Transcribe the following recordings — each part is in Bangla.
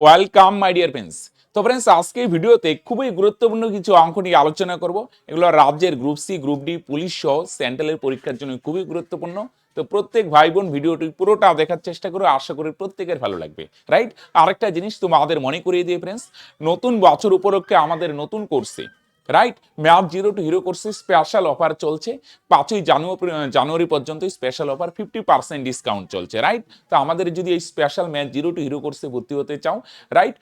ওয়েলকাম মাই ডিয়ার ফ্রেন্ডস তো ফ্রেন্ডস আজকে ভিডিওতে খুবই গুরুত্বপূর্ণ কিছু অঙ্ক নিয়ে আলোচনা করব। এগুলো রাজ্যের group C group D police সহ সেন্ট্রালের পরীক্ষার জন্য খুবই গুরুত্বপূর্ণ। তো প্রত্যেক ভাই বোন ভিডিওটি পুরোটা দেখার চেষ্টা করো, আশা করি প্রত্যেকের ভালো লাগবে। রাইট আরেকটা জিনিস তোমাদের মনে করিয়ে দিয়ে ফ্রেন্ডস নতুন বছর উপলক্ষে আমাদের নতুন কোর্সে right math zero to hero কোর্সে স্পেশাল অফার চলছে। পাঁচই জানুয়ারি জানুয়ারি পর্যন্ত special offer fifty percent discount চলছে। রাইট তো আমাদের যদি এই special math zero to hero কোর্সে ভর্তি হতে চাও রাইট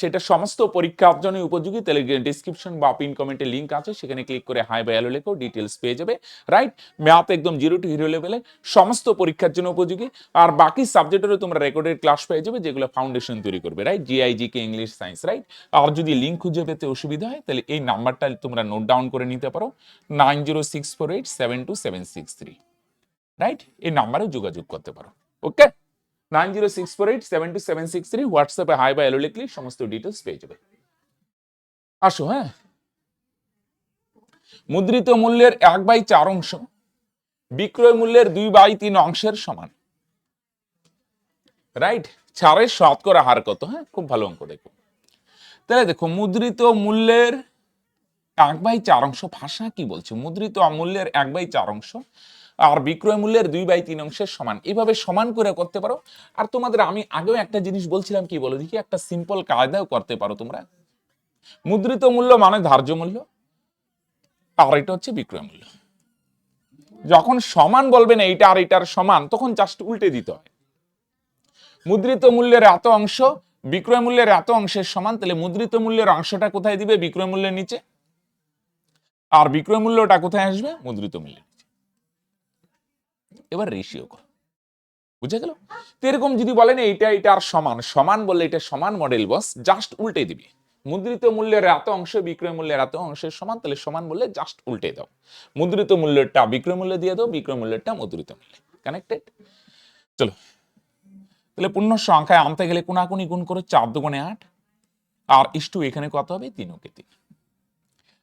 সেটা সমস্ত পরীক্ষার জন্য উপযোগী। তাহলে ডিসক্রিপশন বা পিন কমেন্টে লিঙ্ক আছে। সেখানে ক্লিক করে হাই বা অ্যালো লেখো ডিটেলস পেয়ে যাবে। রাইট ম্যাথ একদম জিরো টু হিরো লেভেলে সমস্ত পরীক্ষার জন্য উপযোগী। আর বাকি সাবজেক্টেরও তোমরা রেকর্ডেড ক্লাস পেয়ে যাবে, যেগুলো ফাউন্ডেশন তৈরি করবে। রাইট জিআইজি কে ইংলিশ সায়েন্স রাইট আর যদি লিঙ্ক খুঁজে পেতে অসুবিধা হয়, তাহলে এই নাম্বারটা তোমরা নোট ডাউন করে নিতে পারো। Nine zero six four eight seven two seven six three. Right এই নাম্বারে যোগাযোগ করতে পারো। Okay nine zero six four eight seven two seven six three. হোয়াটসঅ্যাপে হাই বা এলো লিখলে সমস্ত ডিটেলস পেয়ে যাবে। আসো হ্যাঁ? মুদ্রিত মূল্যের এক বাই চার অংশ, বিক্রয় মূল্যের দুই বাই তিন অংশের সমান। রাইট ছাড়ের শতকরা হার কত হ্যাঁ? খুব ভালো অঙ্ক দেখো। তাহলে দেখো, মুদ্রিত মূল্যের এক বাই চার অংশ ভাষা কি বলছে? মুদ্রিত অমূল্যের এক বাই চার অংশ আর বিক্রয় মূল্যের দুই বাই তিন অংশের সমান। এভাবে সমান করে করতে পারো। আর তোমাদের, আমি আগেও একটা জিনিস বলছিলাম কি বলো দেখি? একটা সিম্পল কায়দাও করতে পারো তোমরা। মুদ্রিত মূল্য মানে ধার্য মূল্য। আর এটা হচ্ছে বিক্রয় মূল্য। যখন সমান বলবে না এইটা আর এটার সমান, তখন জাস্ট উল্টে দিতে হয়। মুদ্রিত মূল্যের এত অংশ, বিক্রয় মূল্যের এত অংশের সমান, তাহলে মুদ্রিত মূল্যের অংশটা কোথায় দিবে? বিক্রয় মূল্যের নিচে। আর বিক্রয় মূল্যটা কোথায় আসবে? মুদ্রিত মূল্যের নিচে। এবার রেশিও কর। বুঝে গেল? তো এরকম যদি বলেন, এইটা এটা আর সমান। সমান বললে এটা সমান মডেল বস জাস্ট উল্টে দিবি। মুদ্রিত মূল্যের এত অংশ, বিক্রয় মূল্যের এত অংশের সমান, তাহলে সমান বললে জাস্ট উল্টে দাও। মুদ্রিত মূল্যেরটা বিক্রয় মূল্য দিয়ে দাও, বিক্রয় মূল্যেরটা মুদ্রিত মূল্যে। কানেক্টেড চলো। তাহলে পূর্ণ সংখ্যায় আনতে গেলে কোনাকুনি গুণ করে চার দুগুণে আট। আর ইস্টু এখানে কত হবে? তিন ওকে তিন।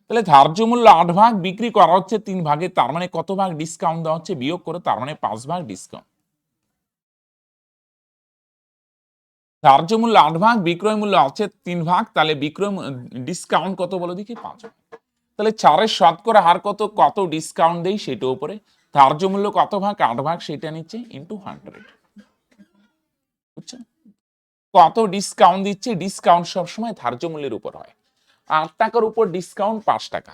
তাহলে ধার্য মূল্য আট ভাগ বিক্রি করা হচ্ছে তিন ভাগে, তার মানে কত ভাগ ডিসকাউন্ট দেওয়া হচ্ছে? বিয়োগ করে তার মানে পাঁচ ভাগ ডিসকাউন্ট ধার্য মূল্য আট ভাগ, বিক্রয় মূল্য আছে তিন ভাগ, তাহলে বিক্রয় ডিসকাউন্ট কত বলো দেখি? পাঁচ তাহলে চারের শতকরা হার কত? কত ডিসকাউন্ট দেই সেটা উপরে? ধার্য মূল্য কত ভাগ? আট ভাগ, সেটা নিচ্ছে ইন্টু হান্ড্রেড বুঝছেন? কত ডিসকাউন্ট দিচ্ছে? ডিসকাউন্ট সবসময় ধার্য মূল্যের উপর হয়। আট টাকার উপর ডিসকাউন্ট পাঁচ টাকা।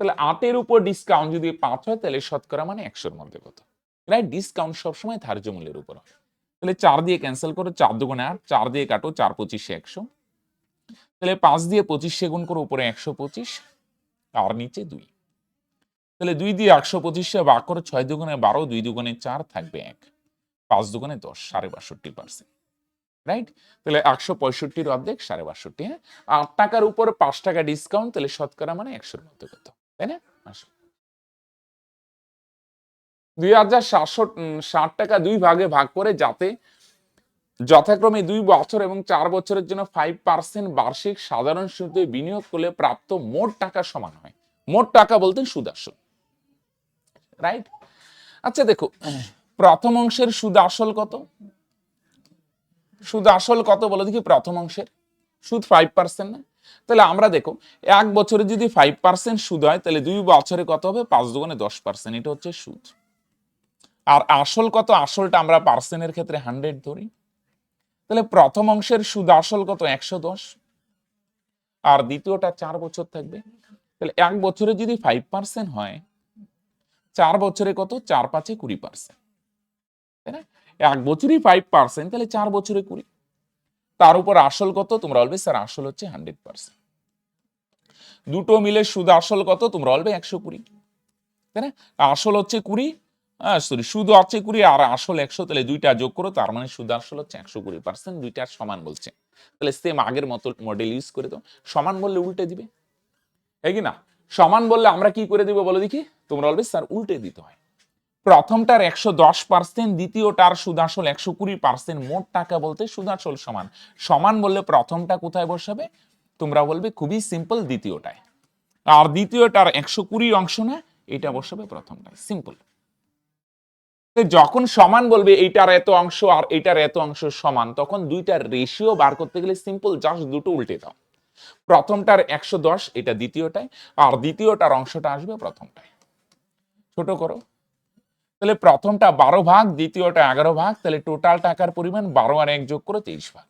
তাহলে আটের উপর ডিসকাউন্ট যদি পাঁচ হয়, তাহলে শতকরা মানে একশোর মধ্যে কত? রাইট ডিসকাউন্ট সবসময় ধার্য মূল্যের উপর হয়। তাহলে চার দিয়ে ক্যান্সেল করো, চার দুগুণে আট, চার দিয়ে কাটো, চার পঁচিশে একশো। তাহলে পাঁচ দিয়ে পঁচিশে গুণ করো, উপরে একশো পঁচিশ আর নিচে দুই। তাহলে দুই দিয়ে একশো পঁচিশে ভাগ করো, ছয় দুগুণে বারো, দুই দুগুণে চার থাকবে এক। পাঁচ দুগুণে দশ, সাড়ে বাষট্টি পার্সেন্ট রাইট তাহলে একশো পঁয়ষট্টির অর্ধেক, সাড়ে বাষট্টি হ্যাঁ? আট টাকার উপর পাঁচ টাকা ডিসকাউন্ট তাহলে শতকরা মানে একশোর মধ্যে কত? তাই না? আসো দুই হাজার সাতশো ষাট টাকা দুই ভাগে ভাগ করে যাতে যথাক্রমে দুই বছর এবং চার বছরের জন্য ফাইভ পার্সেন্ট বার্ষিক সাধারণ সুদে বিনিয়োগ করলে প্রাপ্ত মোট টাকা সমান হয়। মোট টাকা বলতে সুদ আসল রাইট আচ্ছা দেখো, প্রথম অংশের সুদ আসল কত? সুদ আসল কত বলো দেখি প্রথম অংশের? সুদ ফাইভ পার্সেন্ট না? তাহলে আমরা দেখো, এক বছরে যদি ফাইভ পার্সেন্ট সুদ হয়, তাহলে দুই বছরে কত হবে? পাঁচ দুগুণে দশ পার্সেন্ট এটা হচ্ছে সুদ। আর আসল কত? আসলটা আমরা পার্সেন্টের ক্ষেত্রে হান্ড্রেড ধরি। তাহলে প্রথম অংশের সুদ আসল কত? একশো দশ। আর দ্বিতীয়টা চার বছর থাকবে। তাহলে এক বছরে যদি ফাইভ পার্সেন্ট হয়, চার বছরে কত? চার পাঁচে কুড়ি পার্সেন্ট তাই না? এক বছরই ফাইভ পার্সেন্ট তাহলে চার বছরে কুড়ি। তার উপর আসল কত? তোমরা বলবে, স্যার, আসল হচ্ছে হান্ড্রেড পার্সেন্ট দুটো মিলে সুদ আসল কত? তোমরা বলবে একশো কুড়ি। তাই না? আসল হচ্ছে কুড়ি হ্যাঁ সরি সুদ হচ্ছে কুড়ি আর আসল একশো, তাহলে দুইটা যোগ করো, তার মানে সুদ আসল হচ্ছে একশো কুড়ি পার্সেন্ট দুইটা সমান বলছে। তাহলে সেম আগের মতো মডেল ইউজ করে দাও। সমান বললে উল্টে দিবে। এই কি না? সমান বললে আমরা কি করে দিব বলো দেখি? তোমরা বলবে, স্যার, উল্টে দিতে হয়। প্রথমটার একশো দশ পার্সেন্ট দ্বিতীয়টার সুদাসল একশো কুড়ি পার্সেন্ট মোট টাকা বলতে সুদাসল সমান। সমান বললে প্রথমটা কোথায় বসাবে? তোমরা বলবে খুবই সিম্পল দ্বিতীয়টায়। আর দ্বিতীয়টার একশো কুড়ি অংশ না, এটা বসাবে প্রথমটায়। সিম্পল। যখন সমান বলবে এইটার এত অংশ আর এইটার এত অংশ সমান, তখন দুইটার রেশিও বার করতে গেলে সিম্পল, জাস্ট দুটো উল্টে দাও। প্রথমটার একশো দশ, এটা দ্বিতীয়টায়, আর দ্বিতীয়টার অংশটা আসবে প্রথমটায়। ছোট করো। তাহলে প্রথমটা বারো ভাগ, দ্বিতীয়টা এগারো ভাগ, তাহলে টোটাল টাকার পরিমাণ বারো আর এক যোগ করে তেইশ ভাগ।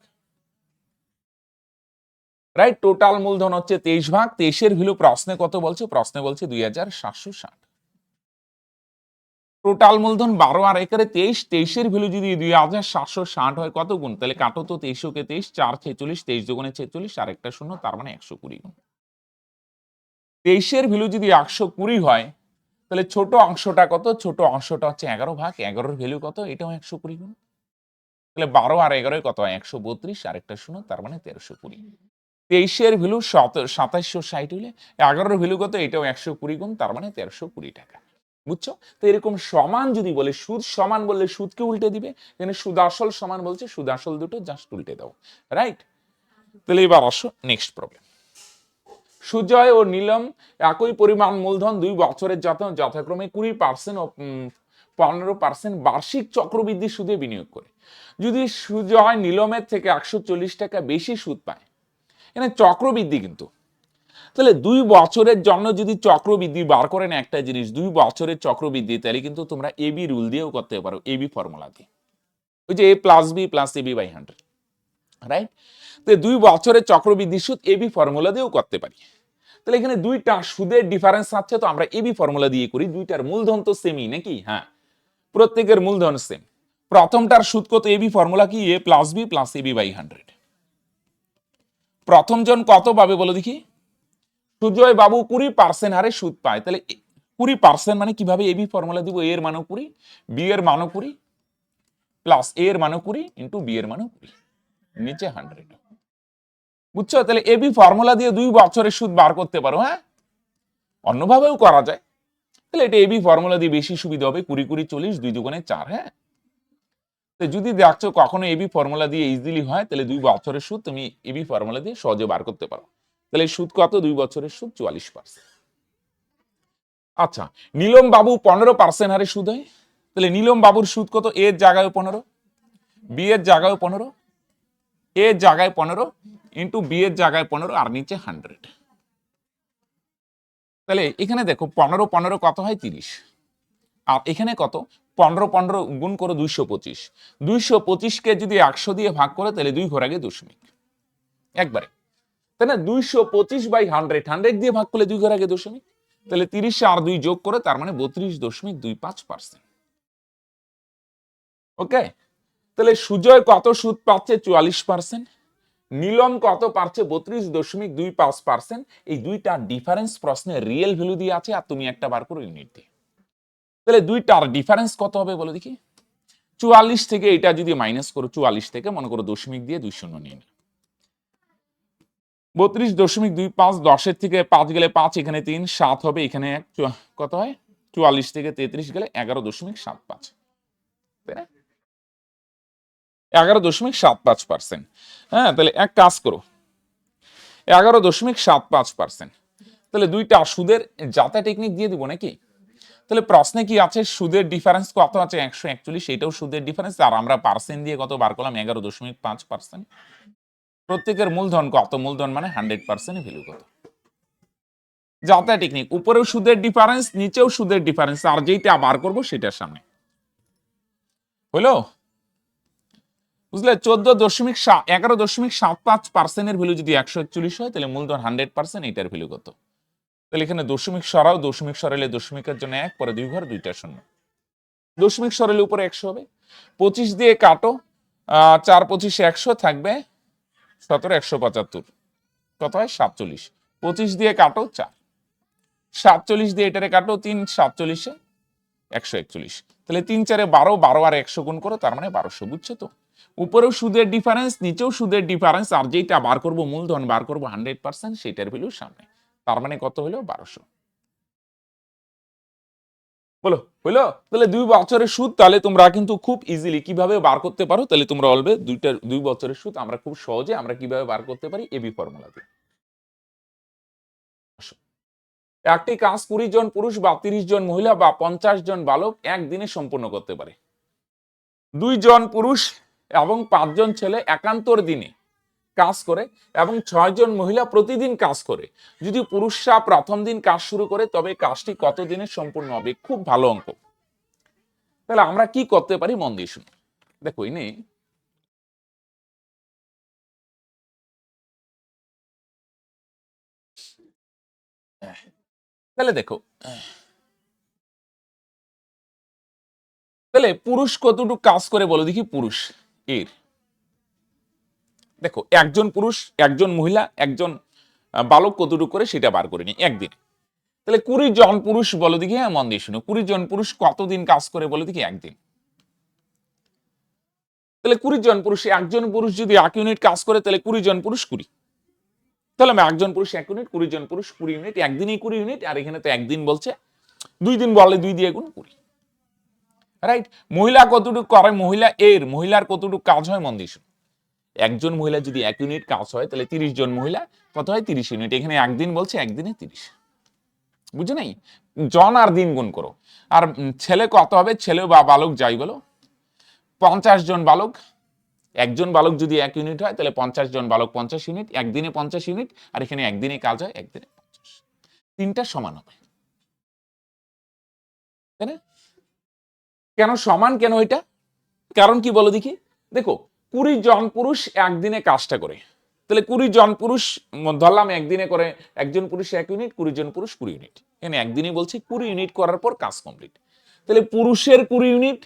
রাইট টোটাল মূলধন হচ্ছে তেইশ ভাগ, তেইশের ভ্যালু প্রশ্নে কত বলছে? প্রশ্নে বলছে দুই হাজার সাতশো ষাট। টোটাল মূলধন বারো আর একারে তেইশ, তেইশের ভ্যালু যদি দুই হাজার সাতশো ষাট হয়, কত গুণ? তাহলে কাটো তো তেইশকে তেইশ, চার ছেচল্লিশ, তেইশ দুগুণে ছেচল্লিশ আর একটা শূন্য, তার মানে একশো কুড়ি গুণ। তেইশের ভ্যালু যদি একশো কুড়ি হয় তাহলে ছোট অংশটা কত? ছোট অংশটা হচ্ছে এগারো ভাগ। এগারোর ভ্যালু কত? এটাও একশো কুড়ি গুণ। তাহলে বারো আর এগারোয় কত? একশো বত্রিশ। আর একটা শূন্য তার মানে তেরোশো কুড়ি। তেইশের ভ্যালু সাতাশশো ষাট হলে এগারোর ভ্যালু কত? এটাও একশো কুড়ি গুণ, তার মানে তেরোশো কুড়ি টাকা। বুঝছ? তো এরকম সমান যদি বলে, সুদ সমান বললে সুদকে উল্টে দিবে। এখানে সুদ আসল সমান বলছে, সুদ আসল দুটো, জাস্ট উল্টে দাও। রাইট তাহলে এবার আসো নেক্সট প্রবলেম সুজয় ও নীলম একই পরিমাণ মূলধন দুই বছরের যত যথাক্রমে কুড়ি পার্সেন্ট ও পনেরো পার্সেন্ট বার্ষিক চক্রবৃদ্ধি সুদে বিনিয়োগ করে। যদি সুজয় নীলমের থেকে একশো চল্লিশ টাকা বেশি সুদ পায়, এখানে চক্রবৃদ্ধি কিন্তু। তাহলে দুই বছরের জন্য যদি চক্রবৃদ্ধি বার করেন একটা জিনিস, দুই বছরের চক্রবৃদ্ধি, তাহলে কিন্তু তোমরা এবি রুল দিয়েও করতে পারো এবি ফর্মুলা দিয়ে। ওই যে A plus B plus AB by hundred right তো দুই বছরের চক্রবৃদ্ধি সুদ এবি ফর্মুলা দিয়েও করতে পারি। তাহলে এখানে দুইটা সুদের ডিফারেন্স আছে, তো আমরা এবি ফর্মুলা দিয়ে করি, দুইটার মূলধন তো সেমই নাকি? হ্যাঁ। প্রত্যেকের মূলধন সেম প্রথমটার সুদ কত? এবি ফর্মুলা কি? A plus B plus AB by hundred প্রথম জন কত পাবে বলো দেখি? সুজয় বাবু কুড়ি পার্সেন্ট হারে সুদ পায়। তাহলে কুড়ি পার্সেন্ট মানে কীভাবে এবি ফর্মুলা দিব? এর মানও কুড়ি, বি এর মানও কুড়ি প্লাস এ এর মানও কুড়ি ইন্টু বি এর মানও কুড়ি, নিচে হান্ড্রেড বুঝছ? তাহলে এবি ফর্মুলা দিয়ে দুই বছরের সুদ বার করতে পারো হ্যাঁ? অন্যভাবেও করা যায়। তাহলে এটা এবি ফর্মুলা দিয়ে বেশি সুবিধা হবে, কুড়ি কুড়ি চল্লিশ, দুই দুগুণে চার হ্যাঁ? তো যদি দেখছ কখনো এবি ফর্মুলা দিয়ে ইজিলি হয়, তাহলে দুই বছরের সুদ তুমি এবি ফর্মুলা দিয়ে সহজে বার করতে পারো। তাহলে সুদ কত? দুই বছরের সুদ চুয়াল্লিশ পার্সেন্ট। আচ্ছা নীলম বাবু পনেরো পার্সেন্ট হারে সুদ হয়। তাহলে নীলম বাবুর সুদ কত? এর জায়গায় পনেরো বি এর জায়গায় পনেরো এর জায়গায় পনেরো ইন্টু বি এর জায়গায় পনেরো আর নিচে হান্ড্রেড তাহলে এখানে দেখো পনেরো পনেরো কত হয় তিরিশ? আর এখানে কত? পনেরো পনেরো গুণ করে দুইশো পঁচিশ। দুইশো পঁচিশকে যদি একশো দিয়ে ভাগ করে, তাহলে দুই ঘর আগে দশমিক। একবারে। তাই না দুইশো পঁচিশ বাই হান্ড্রেড হান্ড্রেড দিয়ে ভাগ করলে দুই ঘর আগে দশমিক। তাহলে তিরিশ আর দুই যোগ করে, তার মানে বত্রিশ দশমিক দুই পাঁচ পার্সেন্ট ওকে তাহলে সুজয় কত সুদ পাচ্ছে? চুয়াল্লিশ পার্সেন্ট নীলম কত পাচ্ছে বত্রিশ দশমিক দুই পাঁচ পার্সেন্ট। এই দুইটা ডিফারেন্স প্রশ্নে রিয়েল ভ্যালু দিয়ে আছে, আর তুমি একটা বার করো ইউনিট দিয়ে। তাহলে দুইটার ডিফারেন্স কত হবে বলো দেখি? চুয়াল্লিশ থেকে এটা যদি মাইনাস করো, চুয়াল্লিশ থেকে মনে করো দশমিক দিয়ে দুই শূন্য নিয়ে নিও। বত্রিশ দশমিক দুই পাঁচ, দশের থেকে পাঁচ গেলে পাঁচ, এখানে তিন, সাত হবে, এখানে এক কত হয়? চুয়াল্লিশ থেকে তেত্রিশ গেলে এগারো দশমিক সাত পাঁচ। তাই না? এগারো দশমিক সাত পাঁচ পার্সেন্ট। হ্যাঁ তাহলে এক কাজ করো। এগারো দশমিক সাত পাঁচ পার্সেন্ট। তাহলে দুইটা সুদের যাতা টেকনিক দিয়ে দিব নাকি? তাহলে প্রশ্নে কি আছে, সুদের ডিফারেন্স কত আছে? একশো একচল্লিশ, এটাও সুদের ডিফারেন্স আর আমরা পার্সেন্ট দিয়ে কত বার করলাম? এগারো দশমিক পাঁচ পার্সেন্ট। প্রত্যেকের মূলধন কত? মূলধন মানে হান্ড্রেড পার্সেন্ট ভ্যালু কত? যাতা টেকনিক উপরেও সুদের ডিফারেন্স নিচেও সুদের ডিফারেন্স আর যেইটা বার করব সেটার সামনে। হলো? বুঝলে চোদ্দ দশমিক এগারো দশমিক সাত পাঁচ পার্সেন্টের ভ্যালু যদি একশো একচল্লিশ হয়, তাহলে মূলধন হান্ড্রেড পার্সেন্ট এটার ভ্যালু কত? তাহলে এখানে দশমিক সরাও, দশমিক সরালে দশমিকের জন্য এক, পরে দুই ঘর, দুইটা শূন্য। দশমিক সরালে উপরে একশো হবে। পঁচিশ দিয়ে কাটো চার পঁচিশে একশো থাকবে সতেরো, একশো পঁচাত্তর। কত হয়? সাতচল্লিশ। পঁচিশ দিয়ে কাটো, চার। সাতচল্লিশ দিয়ে এটারে কাটো, তিন, সাতচল্লিশে একশো একচল্লিশ। তাহলে তিন চারে বারো বারো আর একশো গুণ করো, তার মানে বারোশো, বুঝছ তো? উপরেও সুদের ডিফারেন্স নিচেও সুদের ডিফারেন্স আর যেটা বার করব, মূলধন বার করব হান্ড্রেড পার্সেন্ট সেটার ভ্যালু সামনে। তার মানে কত হলো? বারোশো। বলো, হলো? তাহলে দুই বছরের সুদ, তাহলে তোমরা কিন্তু খুব ইজিলি কীভাবে বার করতে পারো? তাহলে তোমরা বলবে, দুইটা, দুই বছরের সুদ আমরা খুব সহজে আমরা কীভাবে বার করতে পারি? এবি ফর্মুলা দিয়ে। একটি কাজ কুড়ি জন পুরুষ বা তিরিশ জন মহিলা বা পঞ্চাশ জন বালক একদিনে সম্পূর্ণ করতে পারে। দুইজন পুরুষ এবং পাঁচজন ছেলে একান্তর দিনে কাজ করে এবং ছয়জন মহিলা প্রতিদিন কাজ করে। যদি পুরুষরা প্রথম দিন কাজ শুরু করে, তবে কাজটি কত দিনে সম্পূর্ণ হবে? খুব ভালো অঙ্ক। তাহলে আমরা কি করতে পারি? মন দিয়ে শুনুন দেখো, ইনি তাহলে দেখো, তাহলে পুরুষ কতটুকু কাজ করে বলো দেখি পুরুষ। এর। দেখো, একজন পুরুষ, একজন মহিলা, একজন বালক কতটুকু করে সেটা বার করে নি একদিন। তাহলে কুড়ি জন পুরুষ বলো দেখি হ্যাঁ মন দিয়ে শুনো। কুড়ি জন পুরুষ কতদিন কাজ করে বলো দেখি একদিন। তাহলে কুড়ি জন পুরুষ, একজন পুরুষ যদি এক ইউনিট কাজ করে, তাহলে কুড়ি জন পুরুষ কুড়ি। তাহলে আমি একজন পুরুষ এক ইউনিট কুড়ি জন পুরুষ কুড়ি ইউনিট একদিনই কুড়ি ইউনিট আর এখানে তো একদিন বলছে, দুই দিন বলে দুই দিয়ে গুণ কুড়ি। রাইট মহিলা কতটুকু করে? মহিলা এর, মহিলার কতটুকু কাজ হয় মন দিয়ে একজন মহিলা যদি এক ইউনিট কাজ হয়, তাহলে তিরিশ জন মহিলা, কত হয়? তিরিশ ইউনিট এখানে একদিন বলছে, একদিনে তিরিশ। বুঝে নাই? জন আর দিন গুণ করো। আর ছেলে কত হবে? ছেলে বা বালক যাই বলো। পঞ্চাশ জন বালক। একজন বালক যদি এক ইউনিট হয়, তাহলে পঞ্চাশ জন বালক পঞ্চাশ ইউনিট একদিনে পঞ্চাশ ইউনিট আর এখানে একদিনে কাজ হয়, একদিনে পঞ্চাশ। তিনটা সমান হবে। তাই না? কেন সমান কেন এটা? কারণ কি বলো দেখি? দেখো, কুড়ি জন পুরুষ একদিনে কাজটা করে। তাহলে কুড়ি জন পুরুষ, ধরলাম একদিনে করে একজন পুরুষ এক ইউনিট কুড়ি জন পুরুষ কুড়ি ইউনিট এখানে একদিনে বলছি, কুড়ি ইউনিট করার পর কাজ কমপ্লিট তাহলে পুরুষের কুড়ি ইউনিট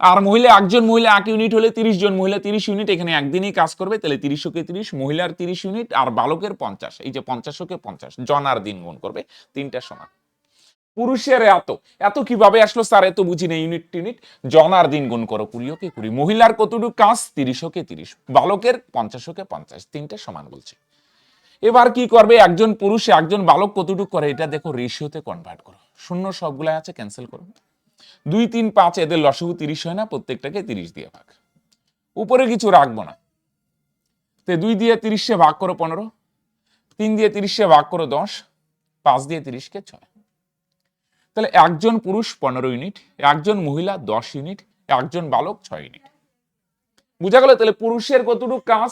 আর মহিলা একজন মহিলা এক ইউনিট হলে তিরিশ জন, মহিলা তিরিশ ইউনিট এখানে একদিনই কাজ করবে, তাহলে তিরিশকে তিরিশ, মহিলার তিরিশ ইউনিট আর বালকের পঞ্চাশ। এই যে পঞ্চাশকে পঞ্চাশ, জন আর দিন গুণ করবে, তিনটা সমান। পুরুষের এত। এত কীভাবে আসলো স্যার? এত বুঝি না ইউনিট টিউনিট, জনার দিন গুণ করো কুড়িওকে কুড়ি। মহিলার কতটুকু কাজ তিরিশকে তিরিশ। বালকের পঞ্চাশকে পঞ্চাশ। তিনটে সমান বলছে। এবার কি করবে? একজন পুরুষ একজন বালক কতটুকু করে? এটা দেখো রেশিওতে কনভার্ট করো। শূন্য সবগুলো আছে ক্যান্সেল করো। দুই, তিন, পাঁচ, এদের লসগু তিরিশ হয় না, প্রত্যেকটাকে তিরিশ দিয়ে ভাগ। উপরে কিছু রাখব না। তো দুই দিয়ে তিরিশে ভাগ করো পনেরো, তিন দিয়ে তিরিশে ভাগ করো দশ, পাঁচ দিয়ে তিরিশকে ছয়। তাহলে একজন পুরুষ পনেরো ইউনিট, একজন মহিলা দশ ইউনিট, একজন বালক ছয় ইউনিট। বুঝা গেল? তাহলে পুরুষের কতটুকু কাজ?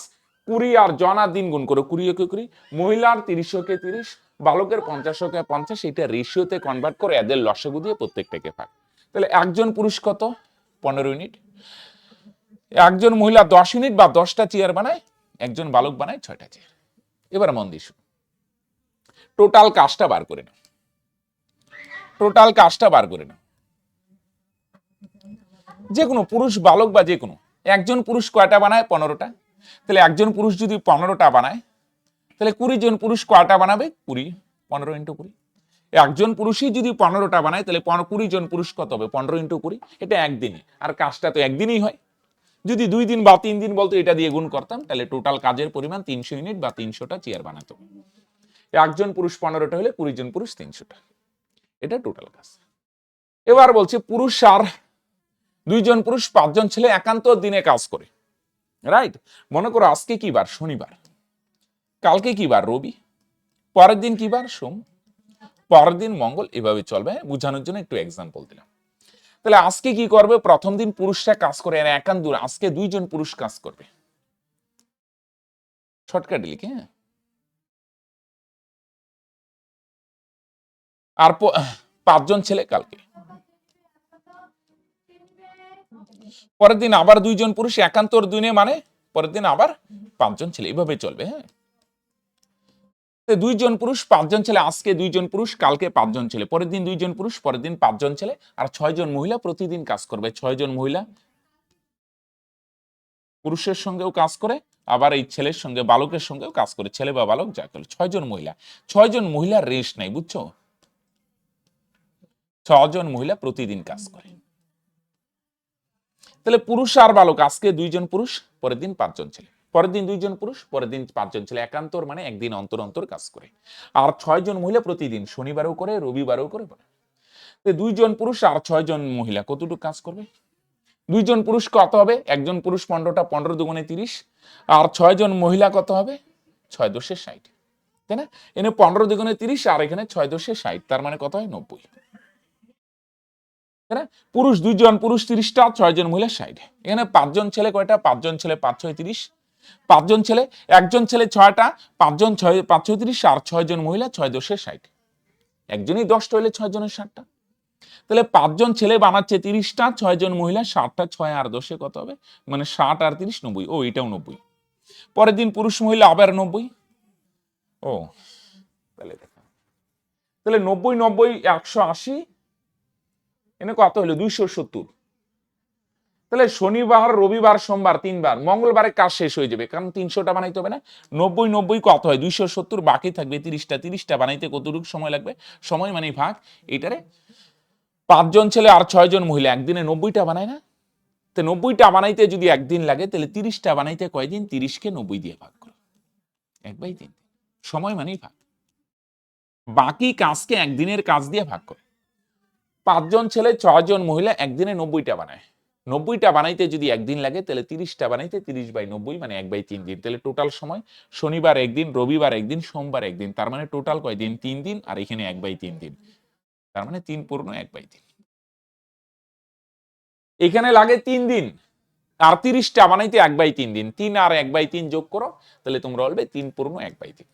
কুড়ি আর জনা দিন গুণ করো, কুড়ি ওকে কুড়ি। মহিলার তিরিশকে তিরিশ, বালকের পঞ্চাশ পঞ্চাশকে পঞ্চাশ, এটা রেশিওতে কনভার্ট করে এদের লসগু দিয়ে প্রত্যেকটাকে ভাগ। তাহলে একজন পুরুষ কত? পনেরো ইউনিট। একজন মহিলা দশ ইউনিট বা দশটা চেয়ার বানায়, একজন বালক বানায় ছয়টা চেয়ার এবার মন দিস টোটাল কাজটা বার করে নাও। টোটাল কাজটা বার করে নাও। যে কোনো পুরুষ বালক বা যে কোনো, একজন পুরুষ কয়টা বানায়? পনেরোটা। তাহলে একজন পুরুষ যদি পনেরোটা বানায়, তাহলে কুড়ি জন পুরুষ কয়টা বানাবে? কুড়ি, পনেরো ইন্টু কুড়ি। একজন পুরুষই যদি পনেরোটা বানায়, তাহলে কুড়ি জন পুরুষ কত হবে? পনেরো ইন্টু কুড়ি। এটা একদিনে। আর কাজটা তো একদিনই হয়। যদি দুই দিন বা তিন দিন বলতো, এটা দিয়ে গুণ করতাম, তাহলে টোটাল কাজের পরিমাণ তিনশো ইউনিট বা তিনশোটা চেয়ার বানাতো। একজন পুরুষ পনেরোটা হলে কুড়ি জন পুরুষ তিনশোটা। এটা টোটাল কাজ। এবার বলছে পুরুষ আর দুইজন পুরুষ, পাঁচজন ছেলে একান্ত দিনে কাজ করে। রাইট মনে করো আজকে কি বার? শনিবার। কালকে কি বার? রবি। পরের দিন কি বার? সোম। পরের দিন মঙ্গল। এভাবে চলবে। হ্যাঁ? বোঝানোর জন্য একটু এক্সাম্পল দিলাম। তাহলে আজকে কি করবে? প্রথম দিন পুরুষরা কাজ করে একান্ত আজকে দুইজন পুরুষ কাজ করবে। শর্টকাট লিখে হ্যাঁ। আর পাঁচজন ছেলে কালকে। পরের দিন আবার দুইজন পুরুষ একান্তর দিনে মানে পরের দিন আবার পাঁচজন ছেলে। এভাবে চলবে হ্যাঁ। দুইজন পুরুষ, পাঁচজন ছেলে, আজকে দুইজন পুরুষ, কালকে পাঁচজন ছেলে। পরের দিন দুইজন পুরুষ, পরের দিন পাঁচজন ছেলে। আর ছয়জন মহিলা প্রতিদিন কাজ করবে। ছয়জন মহিলা পুরুষের সঙ্গেও কাজ করে, আবার এই ছেলের সঙ্গে, বালকের সঙ্গেও কাজ করে। ছেলে বা বালক যা করে। ছয়জন মহিলা। ছয়জন মহিলার রেশ নাই, বুঝছ? ছজন মহিলা প্রতিদিন কাজ করে। তাহলে পুরুষ আর বালক, আজকে দুইজন পুরুষ, পরের দিন পাঁচজন ছেলে। পরের দিন দুইজন পুরুষ, পরের দিন পাঁচজন ছেলে। একান্তর মানে একদিন অন্তর অন্তর কাজ করে। আর ছয়জন মহিলা প্রতিদিন, শনিবারও করে, রবিবারও করে দুইজন পুরুষ আর ছয়জন মহিলা কতটুকু কাজ করবে? দুইজন পুরুষ কত হবে? একজন পুরুষ পনেরোটা, পনেরো দুগুণে তিরিশ। আর ছয়জন মহিলা কত হবে? ছয় দশে ষাট। তাই না? এনে পনেরো দ্বিগুণে তিরিশ, আর এখানে ছয় দশে ষাট। তার মানে কত হয়? নব্বই। তাই না? পুরুষ দুইজন, পুরুষ তিরিশটা, ছয়জন মহিলা ষাট। এখানে পাঁচজন ছেলে কয়টা? পাঁচজন ছেলে পাঁচ ছয় তিরিশ। পাঁচজন ছেলে, একজন ছেলে ছয়টা, পাঁচজন ছয়, পাঁচ ছয় তিরিশ আর ছয়জন মহিলা, ছয় দশে ষাট। একজনই দশটা হইলে ছয় জনের ষাটটা। তাহলে পাঁচজন ছেলে বানাচ্ছে তিরিশটা, ছয়জন মহিলা ষাটটা, ছয় আর দশে কত হবে? মানে ষাট আর তিরিশ নব্বই। ও, এটাও নব্বই। পরের দিন পুরুষ মহিলা আবার নব্বই। ও, তাহলে দেখা তাহলে নব্বই নব্বই, একশো আশি এনে কত হলো? দুইশো সত্তর। তাহলে শনিবার, রবিবার, সোমবার, তিনবার, মঙ্গলবারে কাজ শেষ হয়ে যাবে। কারণ তিনশোটা বানাইতে হবে না? নব্বই নব্বই কত হয়? দুইশো সত্তর বাকি থাকবে, তিরিশটা তিরিশটা বানাইতে কতটুকু সময় লাগবে? সময় মানে ভাগ। এটারে পাঁচজন ছেলে আর ছয়জন মহিলা, একদিনে নব্বইটা বানায় না? তো নব্বইটা বানাইতে যদি একদিন লাগে, তাহলে তিরিশটা বানাইতে কয়দিন? তিরিশকে নব্বই দিয়ে ভাগ করো। এক বাই তিন সময় মানেই ভাগ। বাকি কাজকে একদিনের কাজ দিয়ে ভাগ করে। পাঁচজন ছেলে ছয়জন মহিলা একদিনে নব্বইটা বানায়। নব্বইটা বানাইতে যদি একদিন লাগে, তাহলে তিরিশটা বানাইতে তিরিশ বাই নব্বই মানে এক বাই তিন দিন। তাহলে টোটাল সময় শনিবার একদিন, রবিবার একদিন, সোমবার একদিন, তার মানে টোটাল কয় দিন? তিন দিন আর এখানে এক বাই তিন দিন। তার মানে তিন পূর্ণ এক বাই তিন। এখানে লাগে তিন দিন। আর তিরিশটা বানাইতে এক বাই তিন দিন। তিন আর এক বাই তিন যোগ করো, তাহলে তোমরা বলবে তিন পূর্ণ এক বাই তিন।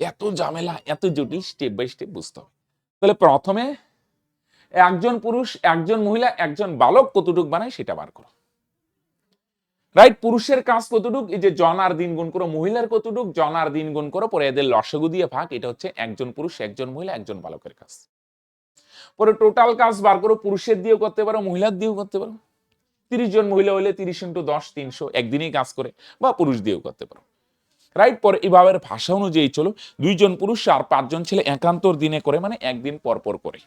এত ঝামেলা, এত জটিল, স্টেপ বাই স্টেপ বুঝতে হবে। তাহলে প্রথমে একজন পুরুষ, একজন মহিলা, একজন বালক কতটুক বানায় সেটা বার করো। রাইট পুরুষের কাজ কতটুক? এই যে জন আর দিন গুণ করো, মহিলার কতটুক? জন আর দিন গুণ করো, পরে এদের লসগু দিয়ে ভাগ, এটা হচ্ছে একজন পুরুষ, একজন মহিলা, একজন বালকের কাজ। পরে টোটাল কাজ বার করো, পুরুষের দিয়েও করতে পারো, মহিলার দিয়েও করতে পারো। তিরিশ জন মহিলা হলে তিরিশ ইন্টু দশ, তিনশো, একদিনেই কাজ করে, বা পুরুষ দিয়েও করতে পারো। রাইট পরে এভাবে ভাষা অনুযায়ী চলো, দুইজন পুরুষ আর পাঁচজন ছেলে একান্তর দিনে করে মানে একদিন পর পর করে।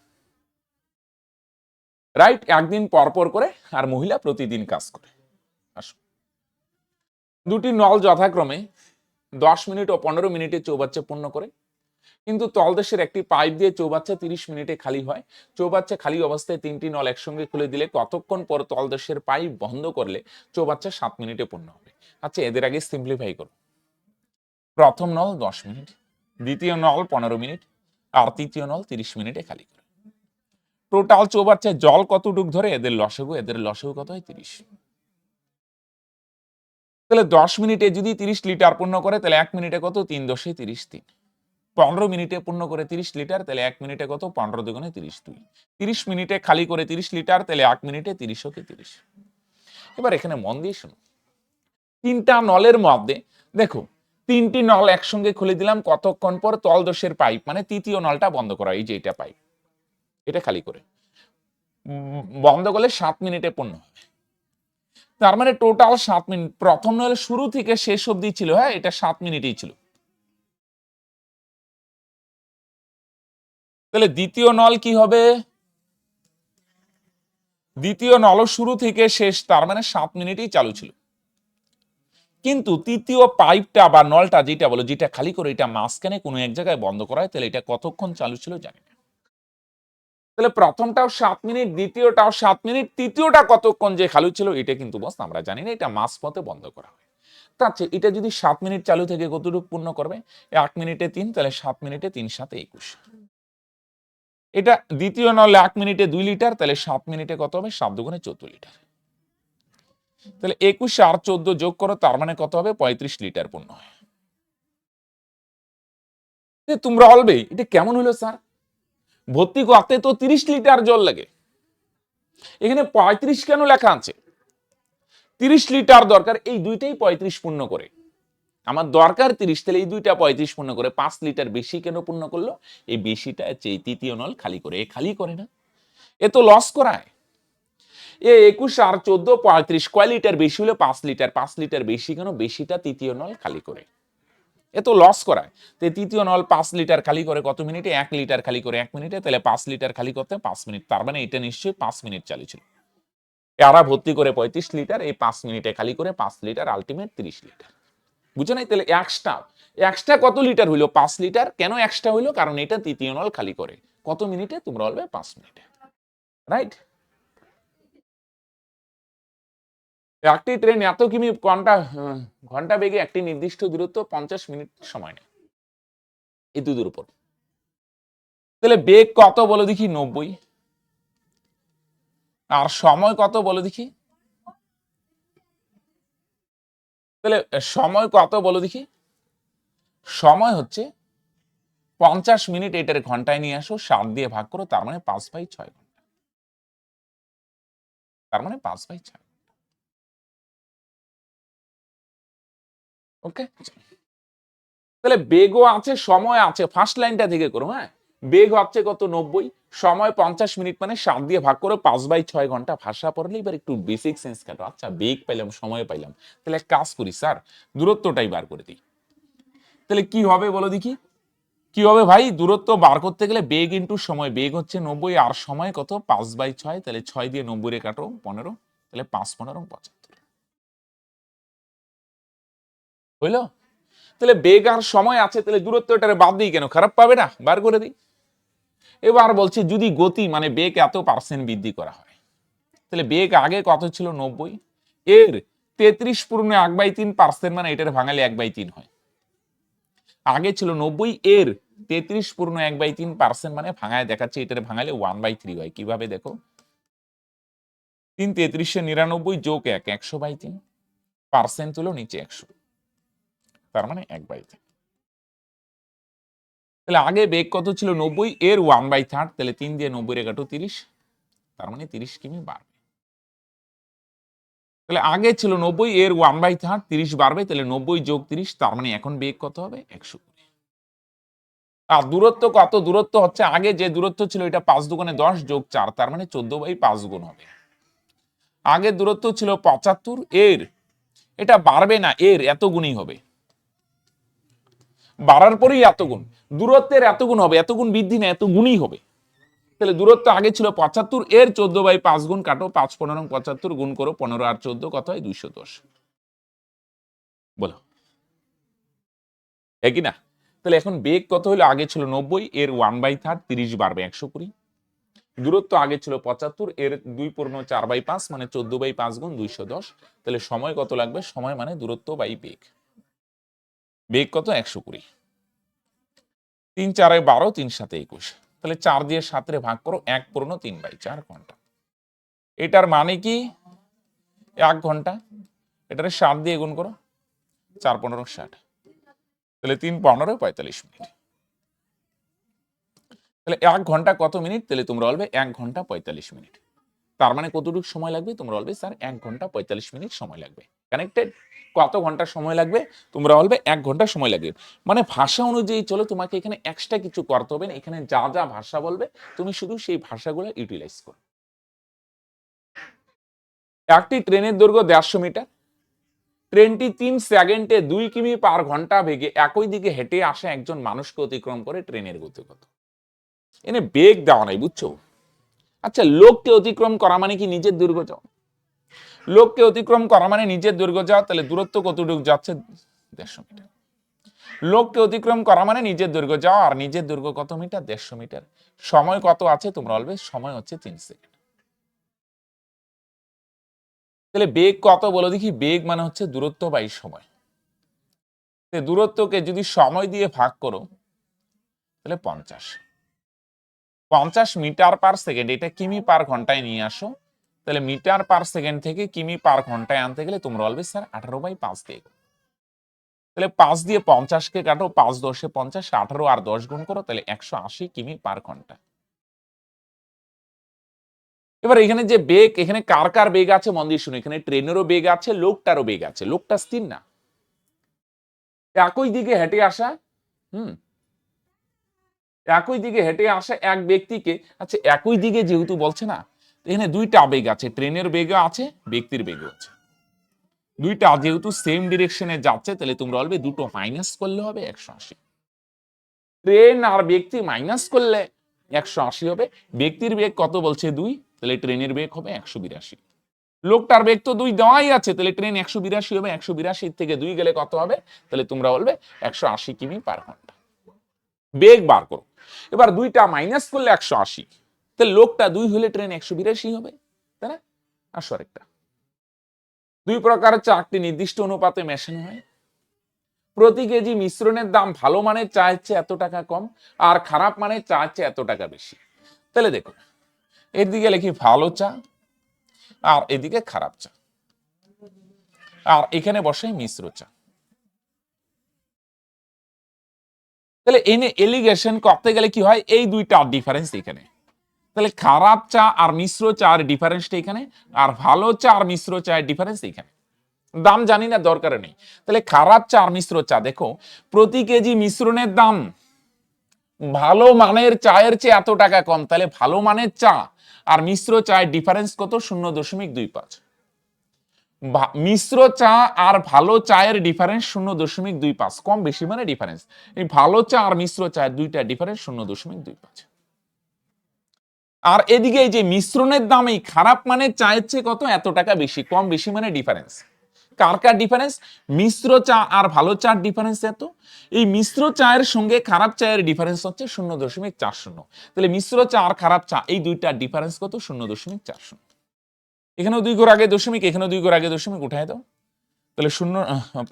রাইট, একদিন পর পর করে আর মহিলা প্রতিদিন কাজ করে। দুটি নল যথাক্রমে দশ মিনিট ও পনেরো মিনিটে চৌবাচ্চা পূর্ণ করে। কিন্তু তলদেশের একটি পাইপ দিয়ে চৌবাচ্চা তিরিশ মিনিটে খালি হয়। চৌবাচ্চা খালি অবস্থায় তিনটি নল একসঙ্গে খুলে দিলে কতক্ষণ পর তলদেশের পাইপ বন্ধ করলে চৌবাচ্চা সাত মিনিটে পূর্ণ হবে? আচ্ছা এদের আগে সিম্পলিফাই করো প্রথম নল দশ মিনিট, দ্বিতীয় নল পনেরো মিনিট, আর তৃতীয় নল তিরিশ মিনিটে খালি করে। টোটাল চৌবাচ্চায় জল কতটুক ধরে? এদের লসগু এদের লসগু কত হয়? তিরিশ। তাহলে দশ মিনিটে যদি তিরিশ লিটার পূর্ণ করে, তাহলে এক মিনিটে কত? তিন দশে তিরিশ তিন। পনেরো মিনিটে পূর্ণ করে তিরিশ লিটার, তাহলে এক মিনিটে কত? পনেরো দুগুণে তিরিশ দুই। তিরিশ মিনিটে খালি করে তিরিশ লিটার, তাহলে এক মিনিটে তিরিশ ওকে তিরিশ। এবার এখানে মন দিয়ে শুনো তিনটা নলের মধ্যে, দেখো, তিনটি নল একসঙ্গে খুলে দিলাম, কতক্ষণ পর তলদোষের পাইপ মানে তৃতীয় নলটা বন্ধ করা, এই যে এটা পাইপ। এটা খালি করে। বন্ধ করলে সাত মিনিটে পূর্ণ হবে। তার মানে টোটাল সাত মিনিট, প্রথম নল শুরু থেকে শেষ অবধি ছিল হ্যাঁ এটা সাত মিনিটেই ছিল। তাহলে দ্বিতীয় নল কি হবে? দ্বিতীয় নল শুরু থেকে শেষ, তার মানে সাত মিনিটেই চালু ছিল। কিন্তু তৃতীয় পাইপটা বা নলটা যেটা বলো, যেটা খালি করে, এটা মাঝখানে কোনো এক জায়গায় বন্ধ করা হয়, তাহলে এটা কতক্ষণ চালু ছিল জানি না। তাহলে প্রথমটাও সাত মিনিট, দ্বিতীয়টাও সাত মিনিট, তৃতীয়টা কতক্ষণ যে খালু ছিল, এটা কিন্তু বস আমরা জানি না, এটা মাঝ পথে বন্ধ করা হয়। তা আচ্ছা এটা যদি সাত মিনিট চালু থেকে কতটুকু পূর্ণ করবে? এক মিনিটে তিন, তাহলে সাত মিনিটে তিন সাথে একুশ। এটা দ্বিতীয় নল এক মিনিটে দুই লিটার, তাহলে সাত মিনিটে কত হবে? সাত দুগুণে চোদ্দ লিটার। তাহলে একুশ আর চোদ্দ যোগ করো, তার মানে কত হবে? পঁয়ত্রিশ লিটার পূর্ণ হয়। তোমরা বলবে, এটা কেমন হলো, স্যার? ভর্তি করতে তো তিরিশ লিটার জল লাগে। এখানে পঁয়ত্রিশ কেন লেখা আছে? তিরিশ লিটার দরকার, এই দুইটাই পঁয়ত্রিশ পূর্ণ করে। আমার দরকার তিরিশ, তাহলে এই দুইটা পঁয়ত্রিশ পূর্ণ করে। পাঁচ লিটার বেশি কেন পূর্ণ করল? এই বেশিটা এই তৃতীয় নল খালি করে, এ খালি করে না। এ তো লস করায়। এ একুশ আর চোদ্দ, পঁয়ত্রিশ, কয় লিটার বেশি হলে? পাঁচ লিটার পাঁচ লিটার বেশি কেন? বেশিটা তৃতীয় নল খালি করে। এ তো লস করায়। তো তৃতীয় নল পাঁচ লিটার খালি করে কত মিনিটে? এক লিটার খালি করে এক মিনিটে, তাহলে পাঁচ লিটার খালি করতে পাঁচ মিনিট। তার মানে এটা নিশ্চয়ই পাঁচ মিনিট চালু ছিল এরা ভর্তি করে পঁয়ত্রিশ লিটার, এই পাঁচ মিনিটে খালি করে পাঁচ লিটার আলটিমেট তিরিশ লিটার। বুঝে নাই? তাহলে এক্সট্রা এক্সট্রা কত লিটার হইল? পাঁচ লিটার? কেন এক্সট্রা হইল? কারণ এটা তৃতীয় নল খালি করে। কত মিনিটে? তোমরা বলবে পাঁচ মিনিটে। রাইট একটি ট্রেন এত কিমি ঘণ্টা ঘণ্টা বেগে একটি নির্দিষ্ট দূরত্ব পঞ্চাশ মিনিট সময় নেয়। এই দুধের উপর। তাহলে বেগ কত বলো দেখি? নব্বই। আর সময় কত বলো দেখি? তাহলে সময় কত বলো দেখি? সময় হচ্ছে পঞ্চাশ মিনিট এটার ঘন্টায় নিয়ে আসো, সাত দিয়ে ভাগ করো, তার মানে পাঁচ বাই ছয় ঘণ্টা। তার মানে পাঁচ বাই ছয়। ওকে? তাহলে বেগও আছে, সময় আছে ফার্স্ট লাইনটা থেকে করো হ্যাঁ? বেগ হচ্ছে কত? নব্বই। সময় পঞ্চাশ মিনিট মানে সাত দিয়ে ভাগ করে, পাঁচ বাই ছয় ঘণ্টা ভাষা পড়লে এবার একটু বেসিক সেন্স কাটো আচ্ছা বেগ পাইলাম, সময় পাইলাম। তাহলে এক কাজ করি স্যার দূরত্বটাই বার করে দিই। তাহলে কি হবে বলো দেখি? কি হবে ভাই? দূরত্ব বার করতে গেলে বেগ ইন্টু সময়, বেগ হচ্ছে নব্বই আর সময় কত? পাঁচ বাই ছয়, তাহলে ছয় দিয়ে নব্বই রে কাটো, পনেরো, তাহলে পাঁচ, পনেরো, পঁচাত্তর। হইল তাহলে বেগ আর সময় আছে, তাহলে দূরত্ব এটারে বাদ দিই কেন? খারাপ পাবে না? বার করে দিই। এবার বলছে, যদি গতি মানে বেগ এত পার্সেন্ট বৃদ্ধি করা হয়, তাহলে বেগ আগে কত ছিল? নব্বই। এর তেত্রিশ পূর্ণ এক বাই তিন পার্সেন্ট মানে এটার ভাঙালে এক বাই তিন হয়। আগে ছিল নব্বই, এর তেত্রিশ পূর্ণ এক বাই তিন পার্সেন্ট মানে ভাঙায় দেখাচ্ছে, এটার ভাঙালে ওয়ান বাই থ্রি হয়। কীভাবে দেখো? তিন তেত্রিশে নিরানব্বই যোগ এক, একশো বাই তিন। পার্সেন্ট তুলো নিচে একশো। তার মানে এক বাই তিন তাহলে আগে বেগ কত ছিল নব্বই, এর ওয়ান বাই থার্ড তাহলে তিন দিয়ে নব্বই রেখাটো তিরিশ, তার মানে তিরিশ কিমি বাড়বে। তাহলে আগে ছিল নব্বই, এর ওয়ান বাই থার্ড তিরিশ বাড়বে, তাহলে নব্বই যোগ তিরিশ, তার মানে এখন বেগ কত হবে? একশো কুড়ি। আর দূরত্ব কত? দূরত্ব হচ্ছে আগে যে দূরত্ব ছিল এটা পাঁচ দুগুণে দশ যোগ চার, তার মানে চোদ্দ বাই পাঁচ গুণ হবে। আগে দূরত্ব ছিল পঁচাত্তর, এর, এটা বাড়বে না, এর এত গুণই হবে। বাড়ার পরেই এত গুণ, দূরত্বের এত গুণ হবে, এত গুণ বৃদ্ধি না, এত গুণই হবে। তাহলে দূরত্ব আগে ছিল পঁচাত্তর, এর চোদ্দ বাই পাঁচ গুণ কাটো, পাঁচ পনেরো, পঁচাত্তর গুণ করো, পনেরো আর চোদ্দ কত হয়? দুইশো দশ। বলো। একই না? তাহলে এখন বেগ কত হলো? আগে ছিল নব্বই, এর ওয়ান বাই থার্ড তিরিশ বাড়বে একশো কুড়ি। দূরত্ব আগে ছিল পঁচাত্তর, এর দুই পূর্ণ চার বাই পাঁচ মানে চোদ্দ বাই পাঁচ গুণ দুইশো দশ। তাহলে সময় কত লাগবে? সময় মানে দূরত্ব বাই বেগ। বেগ কত? একশো কুড়ি। তিন চারে বারো, তিন সাথে একুশ। তাহলে চার দিয়ে সাতরে ভাগ করো, এক পুরনো তিন বাই চার ঘণ্টা। এটার মানে কি? এক ঘণ্টা। এটারে সাত দিয়ে গুণ করো, চার পনেরো ষাট। তাহলে তিন পনেরো, পঁয়তাল্লিশ মিনিট। তাহলে এক ঘণ্টা কত মিনিট? তাহলে তোমরা বলবে এক ঘণ্টা পঁয়তাল্লিশ মিনিট। তার মানে কতটুকু সময় লাগবে? তোমরা বলবে স্যার, এক ঘণ্টা পঁয়তাল্লিশ মিনিট সময় লাগবে। কানেক্টেড কত ঘণ্টা সময় লাগবে? তোমরা বলবে, এক ঘণ্টা সময় লাগবে। মানে ভাষা অনুযায়ী চলো, তোমাকে এখানে এক্সট্রা কিছু করতে হবে না। এখানে যা যা ভাষা বলবে, তুমি শুধু সেই ভাষাগুলো ইউটিলাইজ করো। একটি ট্রেনের দৈর্ঘ্য দেড়শো মিটার। ট্রেনটি তিন সেকেন্ডে দুই কিমি পার ঘণ্টা বেগে একই দিকে হেঁটে আসা একজন মানুষকে অতিক্রম করে ট্রেনের গতি কত এনে বেগ দেওয়া নাই, বুঝছ? আচ্ছা লোককে অতিক্রম করা মানে কি নিজের দৈর্ঘ্য যাও লোককে অতিক্রম করা মানে নিজের দৈর্ঘ্য যাওয়া, তাহলে দূরত্ব কতটুকু যাচ্ছে? দেড়শো মিটার। লোককে অতিক্রম করা মানে নিজের দৈর্ঘ্য যাওয়া, আর নিজের দৈর্ঘ্য কত মিটার? দেড়শো মিটার। সময় কত আছে তোমরা বলবে? সময় হচ্ছে তিন সেকেন্ড। তাহলে বেগ কত বলো দেখি? বেগ মানে হচ্ছে দূরত্ব বাই সময়। দূরত্বকে যদি সময় দিয়ে ভাগ করো, তাহলে পঞ্চাশ। পঞ্চাশ মিটার পার সেকেন্ড, এটা কিমি পার ঘন্টায় নিয়ে আসো। তাহলে মিটার পার সেকেন্ড থেকে কিমি পার ঘন্টায় আনতে গেলে তোমরা বলবে স্যার আঠারো বাই পাঁচ দিয়ে তাহলে পাঁচ দিয়ে পঞ্চাশকে কাটো, পাঁচ দশে পঞ্চাশ, আঠারো আর দশ গুণ করো, তাহলে একশো আশি কিমি পার ঘণ্টা। এবার এখানে যে বেগ, এখানে কার কার বেগ আছে মন দিয়ে শুনো এখানে ট্রেনেরও বেগ আছে, লোকটারও বেগ আছে, লোকটা স্থির না। একই দিকে হেঁটে আসা, হুম। একই দিকে হেঁটে আসা এক ব্যক্তিকে আচ্ছা একই দিকে যেহেতু বলছে না এখানে দুইটা বেগ আছে, ট্রেনের বেগও আছে, ব্যক্তির বেগও আছে। দুইটা যেহেতু সেম ডিরেকশনে যাচ্ছে, তাহলে তোমরা বলবে দুটো মাইনাস করলে হবে, একশো আশি। ট্রেন আর ব্যক্তি মাইনাস করলে একশো আশি হবে, ব্যক্তির বেগ কত বলছে দুই, তাহলে ট্রেনের বেগ হবে একশো বিরাশি। লোকটার বেগ তো দুই দেওয়াই আছে, তাহলে ট্রেন একশো বিরাশি হবে, একশো বিরাশি থেকে দুই গেলে কত হবে, তাহলে তোমরা বলবে একশো আশি কিমি পার ঘণ্টা। বেগ বার করো। এবার দুইটা মাইনাস করলে একশো আশি। তাহলে লোকটা দুই হলে ট্রেন একশো বিরাশি হবে, তাই না? আসো আরেকটা। দুই প্রকারের চাকটি নির্দিষ্ট অনুপাতে মেশানো হয়। প্রতি কেজি মিশ্রণের দাম ভালো মানের চায়ের চেয়ে এত টাকা কম, আর খারাপ মানের চায়ের চেয়ে এত টাকা বেশি। তাহলে দেখো, এর দিকে লিখি ভালো চা, আর এদিকে খারাপ চা। আর এখানে বসে মিশ্র চা। তাহলে এনে এলিগেশন করতে গেলে কি হয়? এই দুইটা ডিফারেন্স এখানে। তাহলে খারাপ চা আর মিশ্র চার ডিফারেন্সটা এখানে, আর ভালো চা আর মিশ্র চায়ের ডিফারেন্স এখানে। দাম জানি না, দরকার নেই। তাহলে খারাপ চা আর মিশ্র চা, দেখো, প্রতি কেজি মিশ্রণের দাম, ভালো মানের চায়ের চেয়ে এত টাকা কম, তাহলে ভালো মানের চা আর মিশ্র চায়ের ডিফারেন্স কত? শূন্য দশমিক দুই পাঁচ। মিশ্র চা আর ভালো চায়ের ডিফারেন্স শূন্য দশমিক দুই পাঁচ, কম বেশি মানে ডিফারেন্স এই ভালো চা আর মিশ্র চায়ের দুইটা ডিফারেন্স শূন্য দশমিক দুই পাঁচ। আর এদিকে এই যে মিশ্রণের দাম, এই খারাপ মানের চায়ের চেয়ে কত? এত টাকা বেশি, কম বেশি মানে ডিফারেন্স কার কার ডিফারেন্স মিশ্র চা আর ভালো চার ডিফারেন্স এত? এই মিশ্র চায়ের সঙ্গে খারাপ চায়ের ডিফারেন্স হচ্ছে শূন্য দশমিক চার শূন্য। তাহলে মিশ্র চা আর খারাপ চা, এই দুইটার ডিফারেন্স কত? শূন্য দশমিক চার শূন্য। এখানেও দুই ঘর আগে দশমিক, এখানেও দুই ঘর আগে দশমিক, উঠায় দাও। তাহলে শূন্য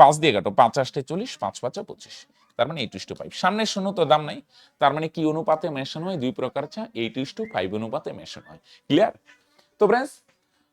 পাঁচ দিয়ে কাটো, পাঁচ আষ্টে চল্লিশ, পাঁচ পাঁচা পঁচিশ। তার মানে এইট টু ফাইভ সামনের শূন্য তো দাম নাই, তার মানে কি অনুপাতে মেশানো হয়? দুই প্রকার চা এইট টু ফাইভ অনুপাতে মেশানো হয়। ক্লিয়ার তো ফ্রেন্ডস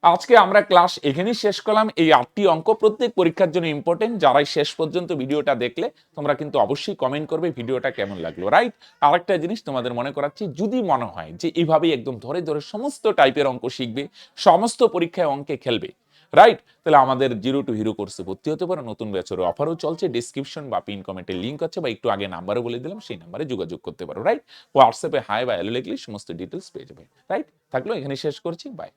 আজকে আমরা ক্লাস এখানেই শেষ করলাম। এই আটটি অঙ্ক প্রত্যেক পরীক্ষার জন্য ইম্পর্টেন্ট যারাই শেষ পর্যন্ত ভিডিওটা দেখলে, তোমরা কিন্তু অবশ্যই কমেন্ট করবে ভিডিওটা কেমন লাগল রাইট আরেকটা জিনিস তোমাদের মনে করাচ্ছি, যদি মনে হয় যে এইভাবেই একদম ধরে ধরে সমস্ত টাইপের অঙ্ক শিখবে, সমস্ত পরীক্ষায় অঙ্কে খেলবে রাইট তাহলে আমাদের জিরো টু হিরো কোর্সে ভর্তি হতে পারো, নতুন ব্যাচের অফারও চলছে ডিসক্রিপশন বা পিন কমেন্টের লিঙ্ক আছে, বা একটু আগে নাম্বারও বলে দিলাম, সেই নাম্বারে যোগাযোগ করতে পারো রাইট হোয়াটসঅ্যাপে হাই বা অ্যালো লিখলে সমস্ত ডিটেলস পেয়ে যাবে রাইট থাকল এখানে শেষ করছি বাই